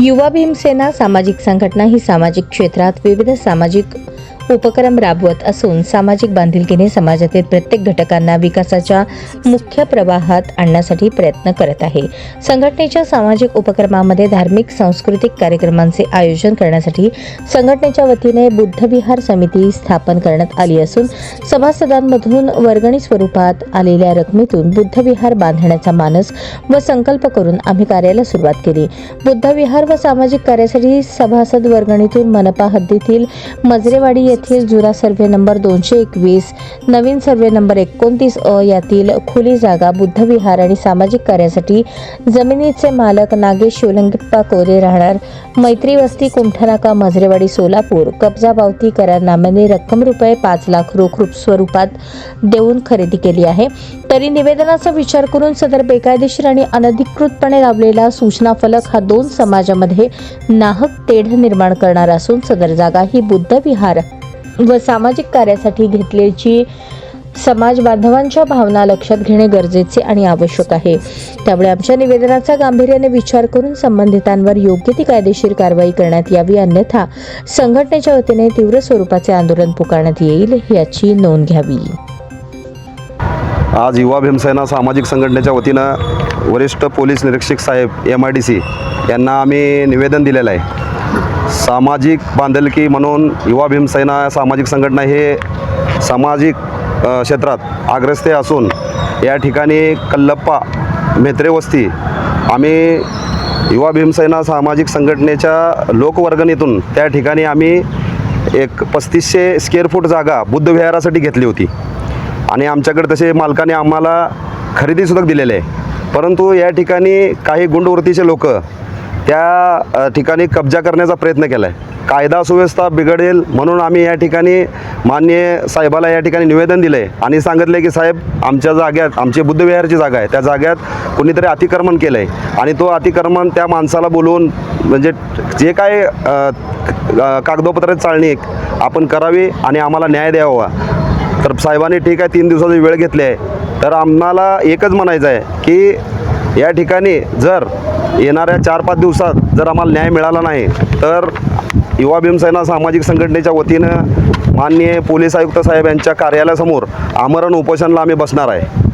युवा भीमसेना सामाजिक संघटना ही सामाजिक क्षेत्रात विविध सामाजिक उपक्रम राबवत असून सामाजिक बांधिलकीने समाजातील प्रत्येक घटकांना विकासाच्या मुख्य प्रवाहात आणण्यासाठी प्रयत्न करत आहे. संघटनेच्या सामाजिक उपक्रमामध्ये धार्मिक सांस्कृतिक कार्यक्रमांचे आयोजन करण्यासाठी संघटनेच्या वतीने बुद्धविहार समिती स्थापन करण्यात आली असून सभासदांमधून वर्गणी स्वरूपात आलेल्या रकमेतून बुद्धविहार बांधण्याचा मानस व संकल्प करून आम्ही कार्याला सुरुवात केली. बुद्धविहार व सामाजिक कार्यासाठी सभासद वर्गणीतून मनपा हद्दीतील मजरेवाडी येथील जुना सर्वे नंबर दोनशे एकवीस नवीन सर्वे नंबर एकोणतीस अ यातील खुली जागा बुद्धविहार आणि सामाजिक कार्यासाठी जमिनीचे मालक नागेश शिवलिंगप्पा कोरे राहणार. मैत्री वस्ती कुमठनाका मजरेवाडी सोलापूर. कब्जा पावती करारनाम्याने रक्कम रुपये पाच लाख रोख रूप स्वरूपात देऊन खरेदी केली आहे. तरी निवेदनाचा विचार करून सदर बेकायदेशीर आणि अनधिकृतपणे लावलेला सूचना फलक हा दोन समाजामध्ये नाहक तेढ निर्माण करणारा असून सदर जागा ही बुद्ध विहार व सामाजिक कार्यासाठी घेतल्याची समाज बांधवांच्या भावना लक्षात घेणे गरजेचे आणि आवश्यक आहे. त्यामुळे आमच्या निवेदनाचा गांभीर्याने विचार करून संबंधितांवर योग्य ती कायदेशीर कारवाई करण्यात यावी अन्यथा संघटनेच्या वतीने तीव्र स्वरूपाचे आंदोलन पुकारण्यात येईल याची नोंद घ्यावी. आज युवा भीमसेना सामाजिक संघटनेच्या वतीनं वरिष्ठ पोलीस निरीक्षक साहेब एम आय डी सी यांना आम्ही निवेदन दिलेलं आहे. सामाजिक बांधलकी म्हणून युवा भीमसेना सामाजिक संघटना हे सामाजिक क्षेत्रात अग्रस्ते असून या ठिकाणी कल्लप्पा मेत्रेवस्ती आम्ही युवा भीमसेना सामाजिक संघटनेच्या लोकवर्गणीतून त्या ठिकाणी आम्ही एक पस्तीसशे स्क्वेअर फूट जागा बुद्धविहारासाठी घेतली होती. आणि आमच्याकडे तसे मालकाने आम्हाला खरेदीसुद्धा दिलेले आहे. परंतु या ठिकाणी काही गुंडवृत्तीचे लोक त्या ठिकाणी कब्जा करण्याचा प्रयत्न केला आहे कायदा सुव्यवस्था बिघडेल म्हणून आम्ही या ठिकाणी मान्य साहेबाला या ठिकाणी निवेदन दिलं आहे आणि सांगितलं की साहेब आमच्या जाग्यात आमची बुद्धविहारची जागा आहे. त्या जाग्यात कुणीतरी अतिक्रमण केलं आहे आणि तो अतिक्रमण त्या माणसाला बोलवून म्हणजे जे काय अ, अ, कागदोपत्राची आपण करावी आणि आम्हाला न्याय द्यावा. तर साहेबांनी ठीक आहे तीन दिवसाची वेळ घेतली आहे. तर आम्हाला एकच म्हणायचं आहे की या ठिकाणी जर येणाऱ्या चार पाच दिवसात जर आम्हाला न्याय मिळाला नाही तर युवा भीमसेना सामाजिक संघटनेच्या वतीनं माननीय पोलीस आयुक्त साहेब यांच्या कार्यालयासमोर आमरण उपोषणला आम्ही बसणार आहे.